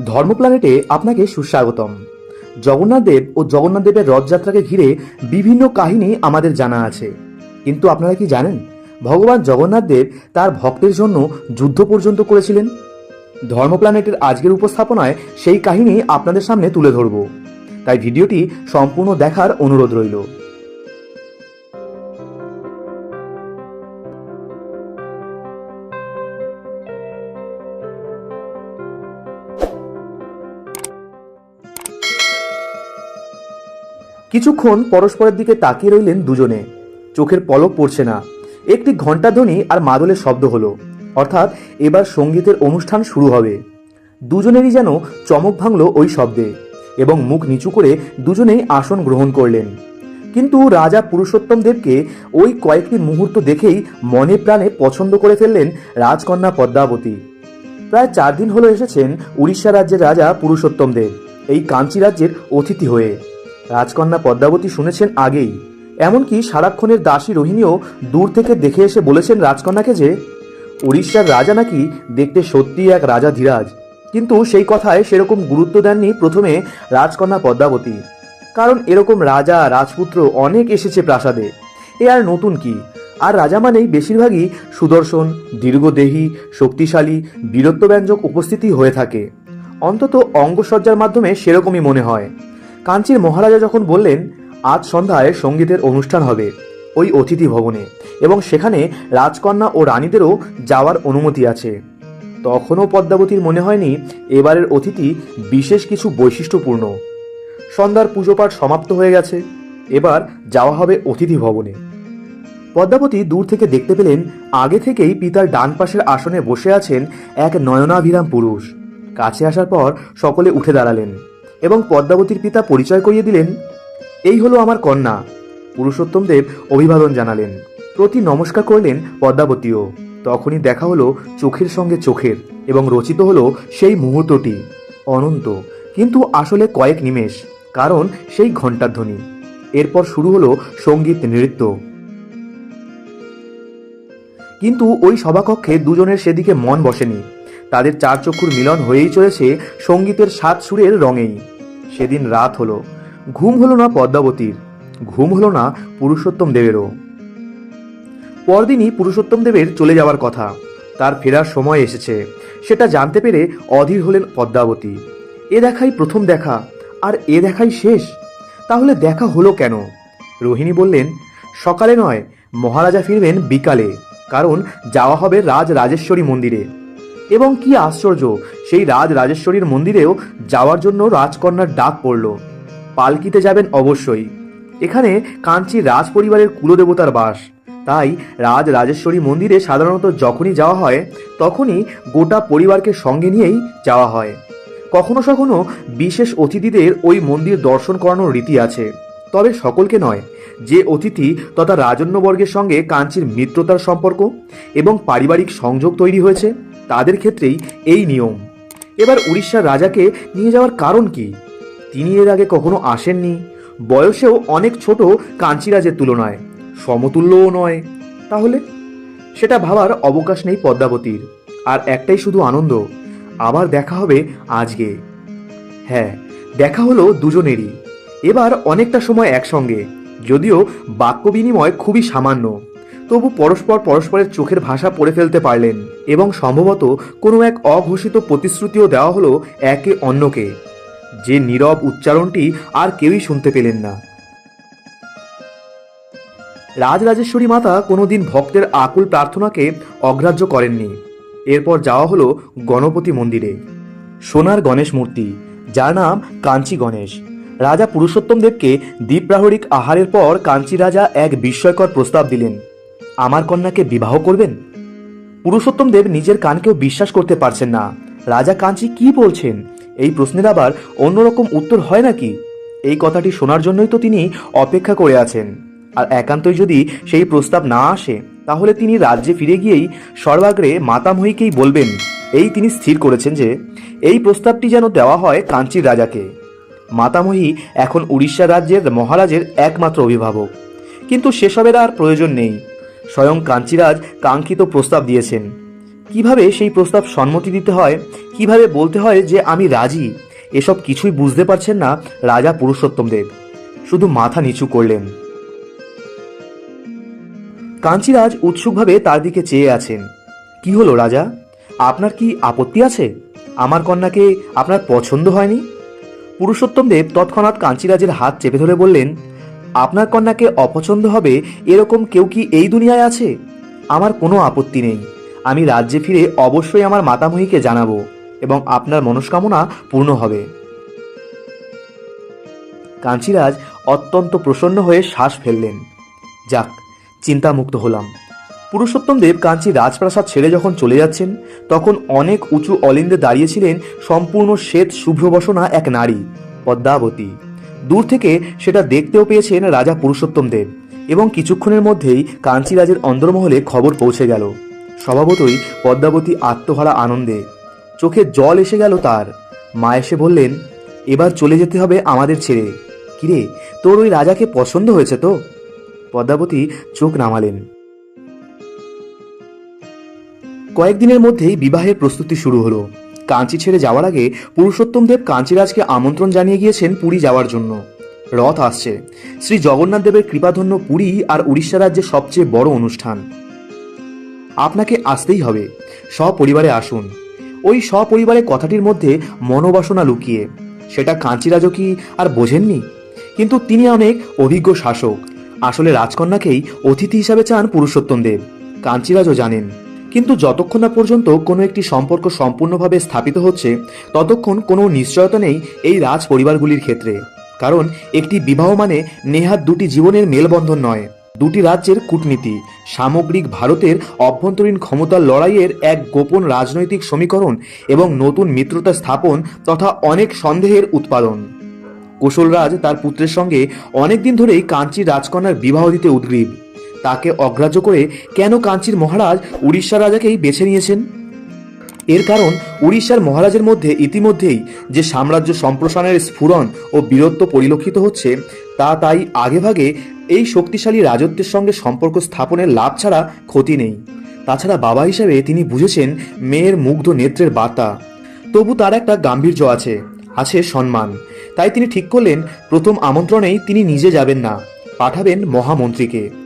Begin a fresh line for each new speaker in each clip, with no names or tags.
ধর্ম প্ল্যানেটে আপনাকে সুস্বাগতম। জগন্নাথ দেব ও জগন্নাথ দেবের রথযাত্রাকে ঘিরে বিভিন্ন কাহিনী আমাদের জানা আছে। কিন্তু আপনারা কি জানেন, ভগবান জগন্নাথ দেব তার ভক্তের জন্য যুদ্ধ পর্যন্ত করেছিলেন? ধর্ম প্ল্যানেটের আজকের উপস্থাপনায় সেই কাহিনী আপনাদের সামনে তুলে ধরব। তাই ভিডিওটি সম্পূর্ণ দেখার অনুরোধ রইল। কিছুক্ষণ পরস্পরের দিকে তাকিয়ে রইলেন দুজনে। চোখের পলক পড়ছে না। একটি ঘণ্টাধ্বনি আর মাদলের শব্দ হলো। অর্থাৎ এবার সঙ্গীতের অনুষ্ঠান শুরু হবে। দুজনেরই যেন চমক ভাঙল ওই শব্দে এবং মুখ নিচু করে দুজনেই আসন গ্রহণ করলেন। কিন্তু রাজা পুরুষোত্তম দেবকে ওই কয়েকটি মুহূর্ত দেখেই মনে প্রাণে পছন্দ করে ফেললেন রাজকন্যা পদ্মাবতী। প্রায় চার দিন হলো এসেছেন উড়িষ্যা রাজ্যের রাজা পুরুষোত্তম দেব, এই কাঞ্চি রাজ্যের অতিথি হয়ে। রাজকন্যা পদ্মাবতী শুনেছেন আগেই। এমনকি সারাক্ষণের দাসী রোহিণীও দূর থেকে দেখে এসে বলেছেন রাজকন্যাকে যে, উড়িষ্যার রাজা নাকি দেখতে সত্যিই এক রাজা ধীরাজ। কিন্তু সেই কথায় সেরকম গুরুত্ব দেননি প্রথমে রাজকন্যা পদ্মাবতী। কারণ এরকম রাজা, রাজপুত্র অনেক এসেছে প্রাসাদে। এ আর নতুন কি? আর রাজা মানেই বেশিরভাগই সুদর্শন, দীর্ঘদেহী, শক্তিশালী, বীরত্বব্যঞ্জক উপস্থিতি হয়ে থাকে। অন্তত অঙ্গসজ্জার মাধ্যমে সেরকমই মনে হয়। কাঞ্চির মহারাজা যখন বললেন, আজ সন্ধ্যায় সঙ্গীতের অনুষ্ঠান হবে ওই অতিথি ভবনে এবং সেখানে রাজকন্যা ও রানীদেরও যাওয়ার অনুমতি আছে। তখনও পদ্মাবতীর মনে হয়নি এবারের অতিথি বিশেষ কিছু বৈশিষ্ট্যপূর্ণ। সন্ধ্যার পুজোপাঠ সমাপ্ত হয়ে গেছে, এবার যাওয়া হবে অতিথি ভবনে। পদ্মাবতী দূর থেকে দেখতে পেলেন, আগে থেকেই পিতার ডান পাশের আসনে বসে আছেন এক নয়নাভিরাম পুরুষ। কাছে আসার পর সকলে উঠে দাঁড়ালেন। এবং পদ্মাবতীর পিতা পরিচয় করিয়ে দিলেন, এই হলো আমার কন্যা। পুরুষোত্তম দেব অভিবাদন জানালেন। প্রতি নমস্কার করলেন পদ্মাবতীও। তখনই দেখা হলো চোখের সঙ্গে চোখের এবং রচিত হলো সেই মুহূর্তটি, অনন্ত, কিন্তু আসলে কয়েক নিমেষ, কারণ সেই ঘণ্টার ধ্বনি। এরপর শুরু হলো সংগীত নৃত্য। কিন্তু ওই সভাকক্ষে দুজনের সেদিকে মন বসেনি। তাদের চার চক্ষুর মিলন হয়েই চলেছে সঙ্গীতের সাত সুরের রঙেই। সেদিন রাত হলো। ঘুম হলো না পদ্মাবতীর, ঘুম হলো না পুরুষোত্তম দেবেরও। পরদিনই পুরুষোত্তম দেবের চলে যাওয়ার কথা। তার ফেরার সময় এসেছে। সেটা জানতে পেরে অধীর হলেন পদ্মাবতী। এ দেখাই প্রথম দেখা, আর এ দেখাই শেষ। তাহলে দেখা হলো কেন? রোহিণী বললেন, সকালে নয়, মহারাজা ফিরবেন বিকালে, কারণ যাওয়া হবে রাজ রাজেশ্বরী মন্দিরে। এবং কি আশ্চর্য, সেই রাজ রাজেশ্বরীর মন্দিরেও যাওয়ার জন্য রাজকন্যার ডাক পড়ল। পালকিতে যাবেন অবশ্যই। এখানে কাঞ্চি রাজ পরিবারের কুলদেবতার বাস। তাই রাজ রাজেশ্বরী মন্দিরে সাধারণত যখনই যাওয়া হয়, তখনই গোটা পরিবারকে সঙ্গে নিয়েই যাওয়া হয়। কখনো কখনো বিশেষ অতিথিদের ওই মন্দির দর্শন করানোর রীতি আছে। তবে সকলকে নয়, যে অতিথি তথা রাজন্যবর্গের সঙ্গে কাঞ্চির মিত্রতার সম্পর্ক এবং পারিবারিক সংযোগ তৈরি হয়েছে তাদের ক্ষেত্রেই এই নিয়ম। এবার উড়িষ্যার রাজাকে নিয়ে যাওয়ার কারণ কি? তিনি এর আগে কখনো আসেননি। বয়সেও অনেক ছোট কাঞ্চিরাজের তুলনায়। সমতুল্যও নয়। তাহলে? সেটা ভাবার অবকাশ নেই পদ্মাবতীর। আর একটাই শুধু আনন্দ, আবার দেখা হবে আজকে। হ্যাঁ দেখা হলো দুজনেরই। এবার অনেকটা সময় একসঙ্গে, যদিও বাক্য বিনিময় খুবই সামান্য। তবু পরস্পর পরস্পরের চোখের ভাষা পড়ে ফেলতে পারলেন এবং সম্ভবত কোনো এক অঘোষিত প্রতিশ্রুতিও দেওয়া হলো একে অন্যকে। যে নীরব উচ্চারণটি আর কেউই শুনতে পেলেন না। রাজরাজেশ্বরী মাতা কোনোদিন ভক্তের আকুল প্রার্থনাকে অগ্রাহ্য করেননি। এরপর যাওয়া হলো গণপতি মন্দিরে। সোনার গণেশ মূর্তি, যার নাম কাঞ্চি গণেশ। রাজা পুরুষোত্তম দেবকে দ্বীপ্রাহরিক আহারের পর কাঞ্চি রাজা এক বিস্ময়কর প্রস্তাব দিলেন। আমার কন্যাকে বিবাহ করবেন? পুরুষোত্তম দেব নিজের কানকেও বিশ্বাস করতে পারছেন না। রাজা কাঞ্চি কি বলছেন? এই প্রশ্নের আবার অন্যরকম উত্তর হয় নাকি? এই কথাটি শোনার জন্যই তো তিনি অপেক্ষা করে আছেন। আর একান্তই যদি সেই প্রস্তাব না আসে, তাহলে তিনি রাজ্যে ফিরে গিয়েই সর্বাগ্রে মাতামহীকেই বলবেন। এই তিনি স্থির করেছেন যে, এই প্রস্তাবটি যেন দেওয়া হয় কাঞ্চির রাজাকে। মাতামহী এখন উড়িষ্যা রাজ্যের মহারাজের একমাত্র অভিভাবক। কিন্তু সেসবের আর প্রয়োজন নেই। স্বয়ং কাঞ্চিরাজ কাঙ্ক্ষিত প্রস্তাব দিয়েছেন। কীভাবে সেই প্রস্তাব সম্মতি দিতে হয়? কীভাবে বলতে হয় যে আমি রাজি? এসব কিছুই বুঝতে পারছেন না রাজা পুরুষোত্তম দেব। শুধু মাথা নিচু করলেন। কাঞ্চিরাজ উৎসুকভাবে তার দিকে চেয়ে আছেন। কি হলো রাজা? আপনার কি আপত্তি আছে? আমার কন্যাকে আপনার পছন্দ হয়নি? পুরুষোত্তম দেব তৎক্ষণাৎ কাঞ্চিরাজের হাত চেপে ধরে বললেন আপনার কন্যাকে অপছন্দ হবে এরকম কেউ কি এই দুনিয়ায় আছে? আমার কোনো আপত্তি নেই। আমি রাজ্যে ফিরে অবশ্যই আমার মাতামহীকে জানাব এবং আপনার মনস্কামনা পূর্ণ হবে। কাঞ্চিরাজ অত্যন্ত প্রসন্ন হয়ে শ্বাস ফেললেন। যাক, চিন্তামুক্ত হলাম। পুরুষোত্তম দেব কাঞ্চি রাজপ্রাসাদ ছেড়ে যখন চলে যাচ্ছেন, তখন অনেক উঁচু অলিন্দে দাঁড়িয়েছিলেন সম্পূর্ণ শ্বেত শুভ্রবসনা এক নারী, পদ্মাবতী। দূর থেকে সেটা দেখতেও পেয়েছেন রাজা পুরুষোত্তম দেব। এবং কিছুক্ষণের মধ্যেই কাঞ্চিরাজের অন্দরমহলে খবর পৌঁছে গেল। স্বভাবতই পদ্মাবতী আত্মহারা আনন্দে। চোখে জল এসে গেল তার। মা এসে বললেন, এবার চলে যেতে হবে আমাদের ছেড়ে। কিরে, তোর ওই রাজাকে পছন্দ হয়েছে তো? পদ্মাবতী চোখ নামালেন। কয়েকদিনের মধ্যেই বিবাহের প্রস্তুতি শুরু হলো। কাঞ্চি ছেড়ে যাওয়ার আগে পুরুষোত্তম দেব কাঞ্চিরাজকে আমন্ত্রণ জানিয়ে গিয়েছেন পুরী যাওয়ার জন্য। রথ আসছে। শ্রী জগন্নাথ দেবের কৃপাধন্য পুরী আর উড়িষ্যা রাজ্যের সবচেয়ে বড় অনুষ্ঠান। আপনাকে আসতেই হবে। সপরিবারে আসুন। ওই সপরিবারে কথাটির মধ্যে মনোবাসনা লুকিয়ে। সেটা কাঞ্চিরাজও কি আর বোঝেননি? কিন্তু তিনি অনেক অভিজ্ঞ শাসক। আসলে রাজকন্যাকেই অতিথি হিসাবে চান পুরুষোত্তম দেব। কাঞ্চিরাজও জানেন। কিন্তু যতক্ষণ না পর্যন্ত কোনো একটি সম্পর্ক সম্পূর্ণভাবে স্থাপিত হচ্ছে, ততক্ষণ কোনো নিশ্চয়তা নেই এই রাজ পরিবারগুলির ক্ষেত্রে। কারণ একটি বিবাহ মানে নেহাত দুটি জীবনের মেলবন্ধন নয়। দুটি রাজ্যের কূটনীতি, সামগ্রিক ভারতের অভ্যন্তরীণ ক্ষমতার লড়াইয়ের এক গোপন রাজনৈতিক সমীকরণ এবং নতুন মিত্রতা স্থাপন তথা অনেক সন্দেহের উৎপাদন। কুশলরাজ তার পুত্রের সঙ্গে অনেকদিন ধরেই কাঞ্চির রাজকন্যার বিবাহ দিতে উদ্গ্রীব। তাকে অগ্রাহ্য করে কেন কাঞ্চির মহারাজ উড়িষ্যার রাজাকেই বেছে নিয়েছেন? এর কারণ উড়িষ্যার মহারাজের মধ্যে ইতিমধ্যেই যে সাম্রাজ্য সম্প্রসারণের স্ফুরণ ও বীরত্ব পরিলক্ষিত হচ্ছে, তা তাই আগেভাগে এই শক্তিশালী রাজত্বের সঙ্গে সম্পর্ক স্থাপনের লাভ ছাড়া ক্ষতি নেই। তাছাড়া বাবা হিসেবে তিনি বুঝেছেন মেয়ের মুগ্ধ নেত্রের বার্তা। তবু তার একটা গাম্ভীর্য আছে আছে সম্মান। তাই তিনি ঠিক করলেন, প্রথম আমন্ত্রণেই তিনি নিজে যাবেন না, পাঠাবেন মহামন্ত্রীকে।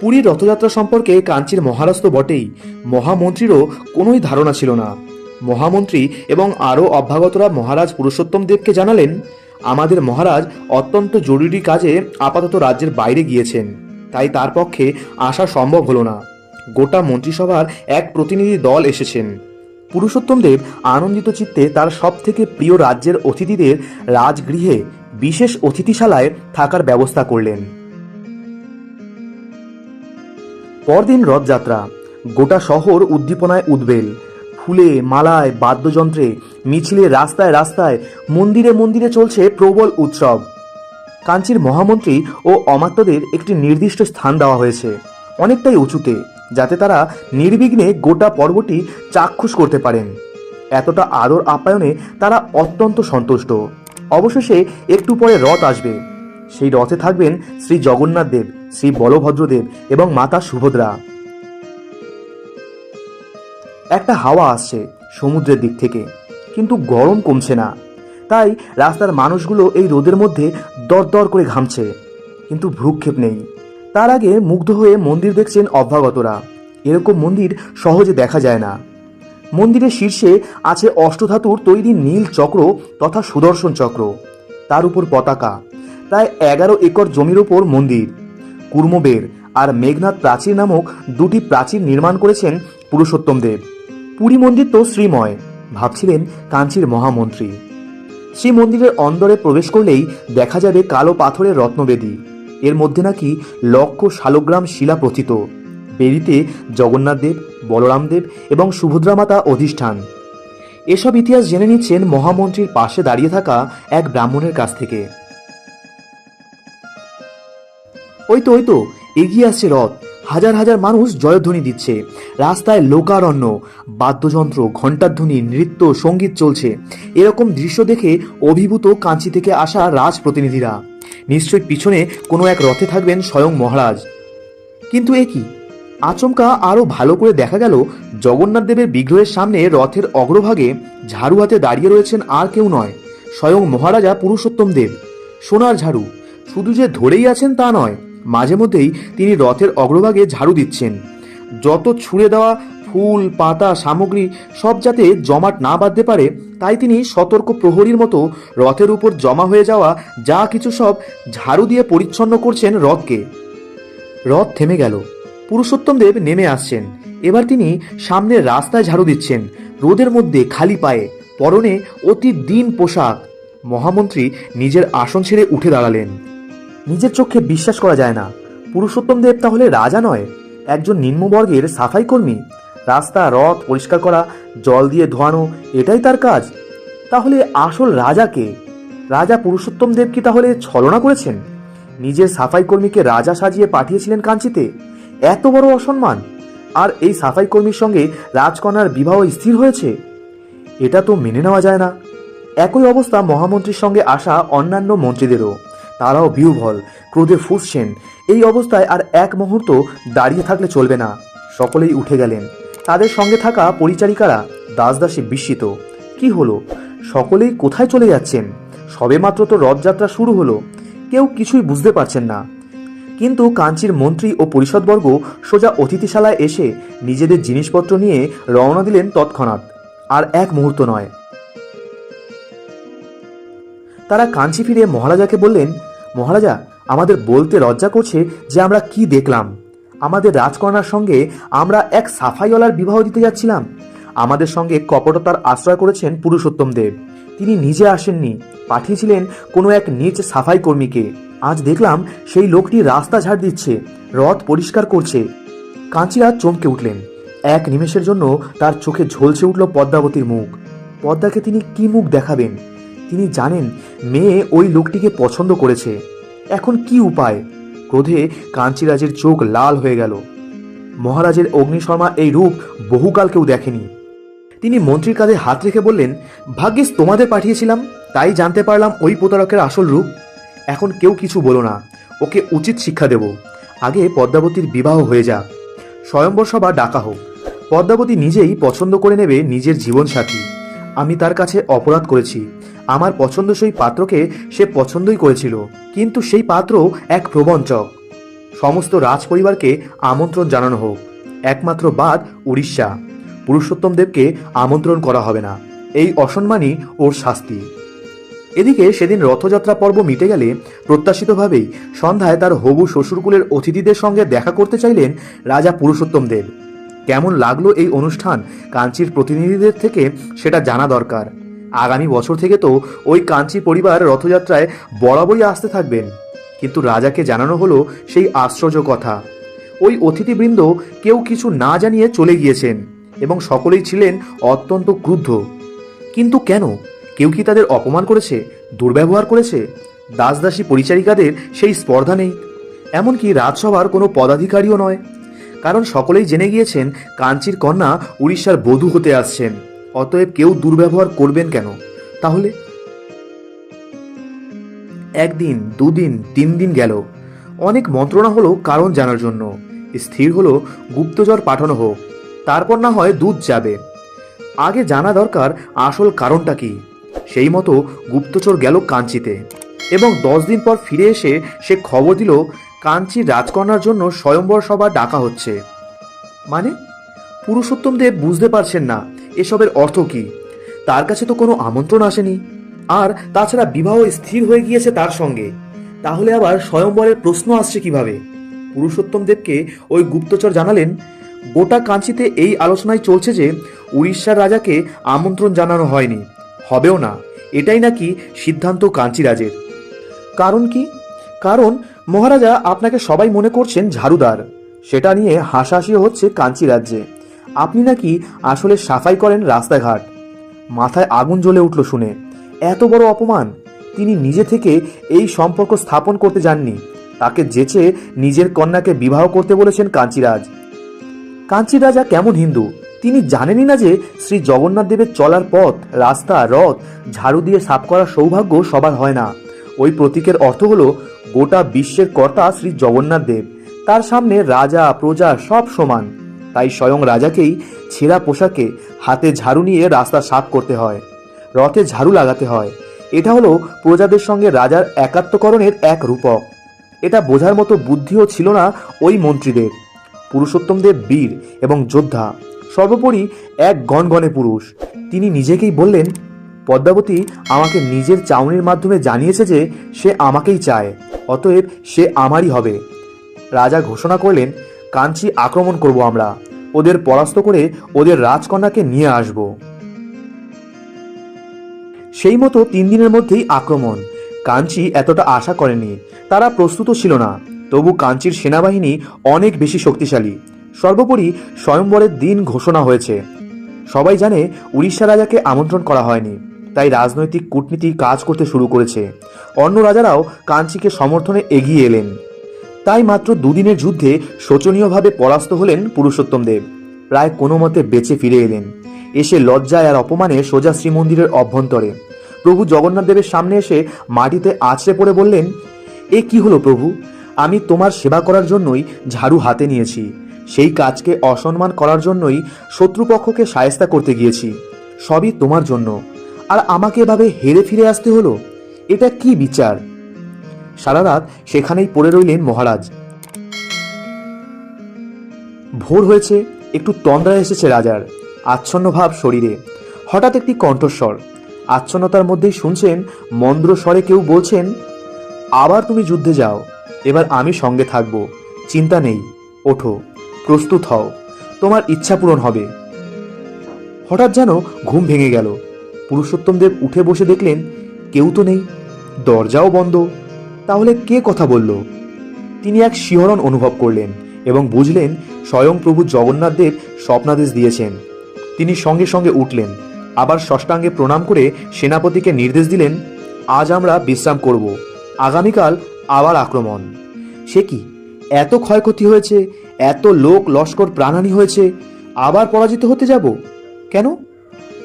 পুরীর রথযাত্রা সম্পর্কে কাঞ্চির মহারাজ তো বটেই। মহামন্ত্রীরও কোনোই ধারণা ছিল না। মহামন্ত্রী এবং আরও অভ্যাগতরা মহারাজ পুরুষোত্তম দেবকে জানালেন, আমাদের মহারাজ অত্যন্ত জরুরি কাজে আপাতত রাজ্যের বাইরে গিয়েছেন। তাই তার পক্ষে আসা সম্ভব হলো না। গোটা মন্ত্রিসভার এক প্রতিনিধি দল এসেছেন। পুরুষোত্তম দেব আনন্দিত চিত্তে তার সব থেকে প্রিয় রাজ্যের অতিথিদের রাজগৃহে বিশেষ অতিথিশালায় থাকার ব্যবস্থা করলেন। পরদিন রথযাত্রা। গোটা শহর উদ্দীপনায় উদ্বেল। ফুলে, মালায়, বাদ্যযন্ত্রে, মিছিলে, রাস্তায় রাস্তায়, মন্দিরে মন্দিরে চলছে প্রবল উৎসব। কাঞ্চির মহামন্ত্রী ও অমাত্যদের একটি নির্দিষ্ট স্থান দেওয়া হয়েছে। অনেকটাই উঁচুতে, যাতে তারা নির্বিঘ্নে গোটা পর্বটি চাক্ষুষ করতে পারেন। এতটা আদর আপ্যায়নে তারা অত্যন্ত সন্তুষ্ট। অবশেষে একটু পরে রথ আসবে। সেই রথে থাকবেন শ্রী জগন্নাথ দেব, শ্রী বলভদ্রদেব এবং মাতা সুভদ্রা। একটা হাওয়া আসছে সমুদ্রের দিক থেকে, কিন্তু গরম কমছে না। তাই রাস্তার মানুষগুলো এই রোদের মধ্যে দরদর করে ঘামছে, কিন্তু ভ্রুক্ষেপ নেই। তার আগে মুগ্ধ হয়ে মন্দির দেখছেন অভ্যাগতরা। এরকম মন্দির সহজে দেখা যায় না। মন্দিরের শীর্ষে আছে অষ্টধাতুর তৈরি নীল চক্র তথা সুদর্শন চক্র। তার উপর পতাকা। প্রায় এগারো একর জমির ওপর মন্দির। কুর্মবের আর মেঘনাথ প্রাচীর নামক দুটি প্রাচীর নির্মাণ করেছেন পুরুষোত্তম দেব। পুরী মন্দির তো শ্রীময়, ভাবছিলেন কাঞ্চির মহামন্ত্রী। শ্রী মন্দিরের অন্দরে প্রবেশ করলেই দেখা যাবে কালো পাথরের রত্নবেদী। এর মধ্যে নাকি লক্ষ শালগ্রাম শিলা প্রথিত। বেদিতে জগন্নাথ দেব, বলরাম দেব এবং সুভদ্রা মাতা অধিষ্ঠান। এসব ইতিহাস জেনে নিচ্ছেন মহামন্ত্রীর পাশে দাঁড়িয়ে থাকা এক ব্রাহ্মণের কাছ থেকে। ওই তো ওই তো এগিয়ে আসছে রথ। হাজার হাজার মানুষ জয়ধ্বনি দিচ্ছে। রাস্তায় লোকারণ্য, বাদ্যযন্ত্র ঘণ্টাধ্বনি নৃত্য, সংগীত চলছে। এরকম দৃশ্য দেখে অভিভূত কাঞ্চি থেকে আসা রাজ প্রতিনিধিরা। নিশ্চয়ই পিছনে কোনো এক রথে থাকবেন স্বয়ং মহারাজ। কিন্তু এ কি? আচমকা আরও ভালো করে দেখা গেল জগন্নাথ দেবের বিগ্রহের সামনে রথের অগ্রভাগে ঝাড়ু হাতে দাঁড়িয়ে রয়েছেন আর কেউ নয়, স্বয়ং মহারাজা পুরুষোত্তম দেব। সোনার ঝাড়ু, শুধু যে ধরেই আছেন তা নয় মাঝে মধ্যেই তিনি রথের অগ্রভাগে ঝাড়ু দিচ্ছেন। যত ছুঁড়ে দেওয়া ফুল, পাতা, সামগ্রী সব যাতে জমাট না বাঁধতে পারে, তাই তিনি সতর্ক প্রহরীর মতো রথের উপর জমা হয়ে যাওয়া যা কিছু সব ঝাড়ু দিয়ে পরিচ্ছন্ন করছেন রথকে। রথ থেমে গেল। পুরুষোত্তম দেব নেমে আসছেন। এবার তিনি সামনের রাস্তায় ঝাড়ু দিচ্ছেন, রোদের মধ্যে খালি পায়ে। পরনে অতি দিন পোশাক। মহামন্ত্রী নিজের আসন ছেড়ে উঠে দাঁড়ালেন। নিজের চোখে বিশ্বাস করা যায় না। পুরুষোত্তম দেব তাহলে রাজা নয়, একজন নিম্নবর্গের সাফাই কর্মী। রাস্তা, রথ পরিষ্কার করা, জল দিয়ে ধোয়ানো, এটাই তার কাজ। তাহলে আসল রাজাকে রাজা পুরুষোত্তম দেব কি তাহলে ছলনা করেছেন? নিজের সাফাই কর্মীকে রাজা সাজিয়ে পাঠিয়েছিলেন কাঞ্চিতে? এত বড় অসম্মান! আর এই সাফাই কর্মীর সঙ্গে রাজকন্যার বিবাহ স্থির হয়েছে? এটা তো মেনে নেওয়া যায় না। একই অবস্থা মহামন্ত্রীর সঙ্গে আসা অন্যান্য মন্ত্রীদেরও। তারাও বিহ্বল ক্রোধে ফুসছেন। এই অবস্থায় আর এক মুহূর্ত দাঁড়িয়ে থাকলে চলবে না। সকলেই উঠে গেলেন। তাদের সঙ্গে থাকা পরিচারিকারা দাসদাসী বিস্মিত। কি হলো? সকলেই কোথায় চলে যাচ্ছেন? সবেমাত্র তো রথযাত্রা শুরু হলো। কেউ কিছুই বুঝতে পারছেন না। কিন্তু কাঞ্চির মন্ত্রী ও পরিষদবর্গ সোজা অতিথিশালায় এসে নিজেদের জিনিসপত্র নিয়ে রওনা দিলেন তৎক্ষণাৎ। আর এক মুহূর্ত নয়। তারা কাঞ্চি ফিরে মহারাজাকে বললেন মহারাজা, আমাদের বলতে লজ্জা করছে যে আমরা কি দেখলাম। আমাদের রাজকন্যার সঙ্গে আমরা এক সাফাইওয়ালার বিবাহ দিতে যাচ্ছিলাম। আমাদের সঙ্গে কপটতার আশ্রয় করেছেন পুরুষোত্তম দেব। তিনি নিজে আসেননি, পাঠিয়েছিলেন কোনো এক নিজ সাফাই কর্মীকে। আজ দেখলাম সেই লোকটি রাস্তা ঝাড় দিচ্ছে, রথ পরিষ্কার করছে। কাঞ্চিরা চমকে উঠলেন। এক নিমেষের জন্য তার চোখে ঝলসে উঠল পদ্মাবতীর মুখ। পদ্মাকে তিনি কি মুখ দেখাবেন? তিনি জানেন মেয়ে ওই লোকটিকে পছন্দ করেছে। এখন কি উপায়? ক্রোধে কাঞ্চিরাজের চোখ লাল হয়ে গেল। মহারাজের অগ্নিশর্মা এই রূপ বহুকাল কেউ দেখেনি। তিনি মন্ত্রীর কাঁধে হাত রেখে বললেন, ভাগ্যিস তোমাদের পাঠিয়েছিলাম, তাই জানতে পারলাম ওই প্রতারকের আসল রূপ। এখন কেউ কিছু বলো না, ওকে উচিত শিক্ষা দেব। আগে পদ্মাবতীর বিবাহ হয়ে যাক। স্বয়ম্বর সভা ডাকা হোক। পদ্মাবতী নিজেই পছন্দ করে নেবে নিজের জীবনসাথী। আমি তার কাছে অপরাধ করেছি। আমার পছন্দসই পাত্রকে সে পছন্দই করেছিল, কিন্তু সেই পাত্র এক প্রবঞ্চক। সমস্ত রাজ পরিবারকে আমন্ত্রণ জানানো হোক। একমাত্র বাদ উড়িষ্যা। পুরুষোত্তম দেবকে আমন্ত্রণ করা হবে না। এই অসম্মানই ওর শাস্তি। এদিকে সেদিন রথযাত্রা পর্ব মিটে গেলে প্রত্যাশিতভাবেই সন্ধ্যায় তার হবু শ্বশুরকুলের অতিথিদের সঙ্গে দেখা করতে চাইলেন রাজা পুরুষোত্তম দেব। কেমন লাগল এই অনুষ্ঠান? কাঞ্চির প্রতিনিধিদের থেকে সেটা জানা দরকার। আগামী বছর থেকে তো ওই কাঞ্চি পরিবার রথযাত্রায় বরাবরই আসতে থাকবেন। কিন্তু রাজাকে জানানো হলো সেই আশ্চর্য কথা। ওই অতিথিবৃন্দ কেউ কিছু না জানিয়ে চলে গিয়েছেন এবং সকলেই ছিলেন অত্যন্ত ক্রুদ্ধ। কিন্তু কেন? কেউ কি তাদের অপমান করেছে? দুর্ব্যবহার করেছে? দাসদাসী পরিচারিকাদের সেই স্পর্ধা নেই। এমনকি রাজসভার কোনো পদাধিকারীও নয়। কারণ সকলেই জেনে গিয়েছেন কাঞ্চির কন্যা উড়িষ্যার বধূ হতে আসছেন। অতএব কেউ দুর্ব্যবহার করবেন কেন? তাহলে? একদিন, দুদিন তিন দিন গেল। অনেক মন্ত্রণা হলো কারণ জানার জন্য। স্থির হলো, গুপ্তচর পাঠানো হোক। তারপর না হয় দুধ যাবে। আগে জানা দরকার আসল কারণটা কি। সেই মতো গুপ্তচর গেল কাঞ্চিতে। এবং দশ দিন পর ফিরে এসে সে খবর দিল কাঞ্চির রাজকন্যার জন্য স্বয়ম্বর সভা ডাকা হচ্ছে। মানে? পুরুষোত্তম দেব বুঝতে পারছেন না এসবের অর্থ কি। তার কাছে তো কোনো আমন্ত্রণ আসেনি। আর তাছাড়া বিবাহ স্থির হয়ে গিয়েছে তার সঙ্গে। তাহলে আবার স্বয়ম্বরের প্রশ্ন আসছে কীভাবে? পুরুষোত্তম দেবকে ওই গুপ্তচর জানালেন, গোটা কাঞ্চিতে এই আলোচনায় চলছে যে উড়িষ্যার রাজাকে আমন্ত্রণ জানানো হয়নি। হবেও না। এটাই নাকি সিদ্ধান্ত কাঞ্চিরাজের। কারণ কি? কারণ মহারাজা, আপনাকে সবাই মনে করছেন ঝাড়ুদার। সেটা নিয়ে হাসাহাসিও হচ্ছে কাঞ্চি রাজ্যে। আপনি নাকি আসলে সাফাই করেন রাস্তাঘাট। মাথায় আগুন জ্বলে উঠল শুনে। এত বড় অপমান! তিনি নিজে থেকে এই সম্পর্ক স্থাপন করতে যাননি। তাকে যেচে নিজের কন্যাকে বিবাহ করতে বলেছেন কাঞ্চিরাজ। কাঞ্চি রাজা কেমন হিন্দু? তিনি জানেনই না যে শ্রী জগন্নাথ দেবের চলার পথ, রাস্তা, রথ, ঝাড়ু দিয়ে সাফ করার সৌভাগ্য সবার হয় না। ওই প্রতীকের অর্থ হলো গোটা বিশ্বের কর্তা শ্রী জগন্নাথ দেব। তার সামনে রাজা, প্রজা সব সমান। তাই স্বয়ং রাজাকেই ছেঁড়া পোশাকে হাতে ঝাড়ু নিয়ে রাস্তা সাফ করতে হয়, রথে ঝাড়ু লাগাতে হয়। এটা হলো প্রজাদের সঙ্গে রাজার একাত্মকরণের এক রূপক। এটা বোঝার মতো বুদ্ধিও ছিল না ওই মন্ত্রীদের। পুরুষোত্তমদেব বীর এবং যোদ্ধা, সর্বোপরি এক গণগণে পুরুষ। তিনি নিজেকেই বললেন পদ্মাবতী আমাকে নিজের চাউনির মাধ্যমে জানিয়েছে যে সে আমাকেই চায়, অতএব সে আমারই হবে। রাজা ঘোষণা করলেন, কাঞ্চি আক্রমণ করব আমরা। ওদের পরাস্ত করে ওদের রাজকন্যাকে নিয়ে আসব। সেই মতো তিন দিনের মধ্যেই আক্রমণ। কাঞ্চি এতটা আশা করেনি। তারা প্রস্তুত ছিল না। তবু কাঞ্চির সেনাবাহিনী অনেক বেশি শক্তিশালী। সর্বোপরি স্বয়ংবরের দিন ঘোষণা হয়েছে। সবাই জানে উড়িষ্যা রাজাকে আমন্ত্রণ করা হয়নি। তাই রাজনৈতিক কূটনীতি কাজ করতে শুরু করেছে। অন্য রাজারাও কাঞ্চিকে সমর্থনে এগিয়ে এলেন। তাই মাত্র দুদিনের যুদ্ধে শোচনীয়ভাবে পরাস্ত হলেন পুরুষোত্তম দেব। প্রায় কোনো মতে বেঁচে ফিরে এলেন। এসে লজ্জায় আর অপমানে সোজা শ্রীমন্দিরের অভ্যন্তরে। প্রভু জগন্নাথ দেবের সামনে এসে মাটিতে আছড়ে পড়ে বললেন, এ কি হলো প্রভু? আমি তোমার সেবা করার জন্যই ঝাড়ু হাতে নিয়েছি। সেই কাজকে অসম্মান করার জন্যই শত্রুপক্ষকে সায়স্তা করতে গিয়েছি। সবই তোমার জন্য। আর আমাকে এভাবে হেরে ফিরে আসতে হলো? এটা কি বিচার? সারা রাত সেখানেই পড়ে রইলেন মহারাজ। ভোর হয়েছে, একটু তন্দ্রা এসেছে রাজার। আচ্ছন্ন ভাব শরীরে। হঠাৎ একটি কণ্ঠস্বর। আচ্ছন্নতার মধ্যেই শুনছেন, মন্দ্র স্বরে কেউ বলছেন, আবার তুমি যুদ্ধে যাও, এবার আমি সঙ্গে থাকব। চিন্তা নেই, ওঠো, প্রস্তুত হও, তোমার ইচ্ছা পূরণ হবে। হঠাৎ যেন ঘুম ভেঙে গেল। পুরুষোত্তম দেব উঠে বসে দেখলেন, কেউ তো নেই, দরজাও বন্ধ। তাহলে কে কথা বলল? তিনি এক শিহরণ অনুভব করলেন এবং বুঝলেন স্বয়ং প্রভু জগন্নাথ দেব স্বপ্নাদেশ দিয়েছেন। তিনি সঙ্গে সঙ্গে উঠলেন, আবার ষষ্ঠাঙ্গে প্রণাম করে সেনাপতিকে নির্দেশ দিলেন, আজ আমরা বিশ্রাম করব। আগামীকাল আবার আক্রমণ। সে কি? এত ক্ষয়ক্ষতি হয়েছে, এত লোক লস্কর প্রাণহানি হয়েছে, আবার পরাজিত হতে যাব? কেন?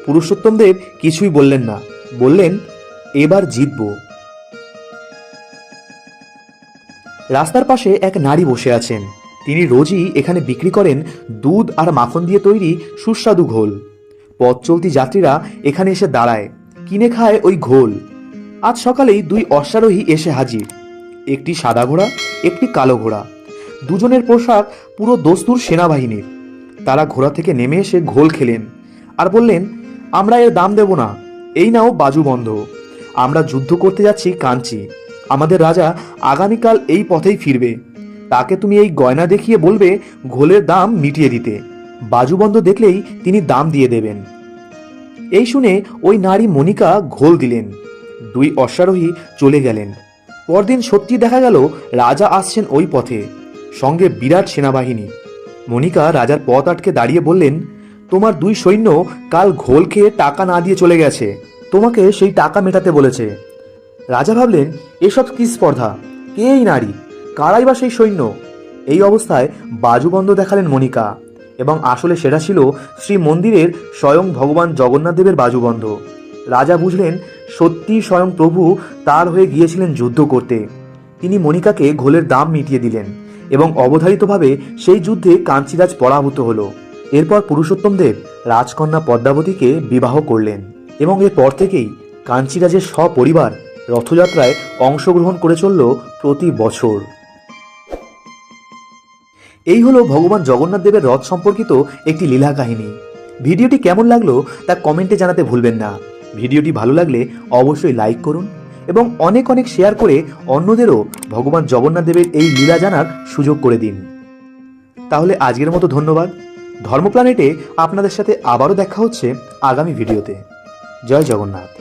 পুরুষোত্তম দেব কিছুই বললেন না। বললেন, এবার জিতবো। রাস্তার পাশে এক নারী বসে আছেন। তিনি রোজই এখানে বিক্রি করেন দুধ আর মাখন দিয়ে তৈরি সুস্বাদু ঘোল। পথ চলতি যাত্রীরা এখানে এসে দাঁড়ায়, কিনে খায় ওই ঘোল। আজ সকালেই দুই অশ্বারোহী এসে হাজির। একটি সাদা ঘোড়া, একটি কালো ঘোড়া। দুজনের পোশাক পুরো দস্তুর সেনাবাহিনীর। তারা ঘোড়া থেকে নেমে এসে ঘোল খেলেন আর বললেন আমরা এর দাম দেব না। এই নাও বাজু বন্ধ। আমরা যুদ্ধ করতে যাচ্ছি কাঞ্চি। আমাদের রাজা আগামীকাল এই পথেই ফিরবে। তাকে তুমি এই গয়না দেখিয়ে বলবে ঘোলের দাম মিটিয়ে দিতে। বাজুবন্ধ দেখলেই তিনি দাম দিয়ে দেবেন। এই শুনে ওই নারী মনিকা ঘোল দিলেন। দুই অশ্বারোহী চলে গেলেন। পরদিন সত্যি দেখা গেল, রাজা আসছেন ওই পথে। সঙ্গে বিরাট সেনাবাহিনী। মনিকা রাজার পথ আটকে দাঁড়িয়ে বললেন তোমার দুই সৈন্য কাল ঘোল খেয়ে টাকা না দিয়ে চলে গেছে। তোমাকে সেই টাকা মেটাতে বলেছে। রাজা ভাবলেন, এসব কি স্পর্ধা? কে এই নারী? কারাই বা সেই সৈন্য? এই অবস্থায় বাজুবন্ধ দেখালেন মনিকা এবং আসলে সেটা ছিল শ্রী মন্দিরের স্বয়ং ভগবান জগন্নাথ দেবের বাজুবন্ধ। রাজা বুঝলেন, সত্যি স্বয়ং প্রভু তার হয়ে গিয়েছিলেন যুদ্ধ করতে। তিনি মনিকাকে ঘোলের দাম মিটিয়ে দিলেন, এবং অবধারিতভাবে সেই যুদ্ধে কাঞ্চিরাজ পরাভূত হলো। এরপর পুরুষোত্তম দেব রাজকন্যা পদ্মাবতীকে বিবাহ করলেন এবং এরপর থেকেই কাঞ্চিরাজের সপরিবার রথযাত্রায় অংশগ্রহণ করে চলল প্রতি বছর। এই হলো ভগবান জগন্নাথ দেবের রথ সম্পর্কিত একটি লীলা কাহিনী। ভিডিওটি কেমন লাগল তা কমেন্টে জানাতে ভুলবেন না। ভিডিওটি ভালো লাগলে অবশ্যই লাইক করুন এবং অনেক অনেক শেয়ার করে অন্যদেরও ভগবান জগন্নাথ দেবের এই লীলা জানার সুযোগ করে দিন। তাহলে আজকের মতো ধন্যবাদ। ধর্ম প্ল্যানেটে আপনাদের সাথে আবারও দেখা হচ্ছে আগামী ভিডিওতে। জয় জগন্নাথ।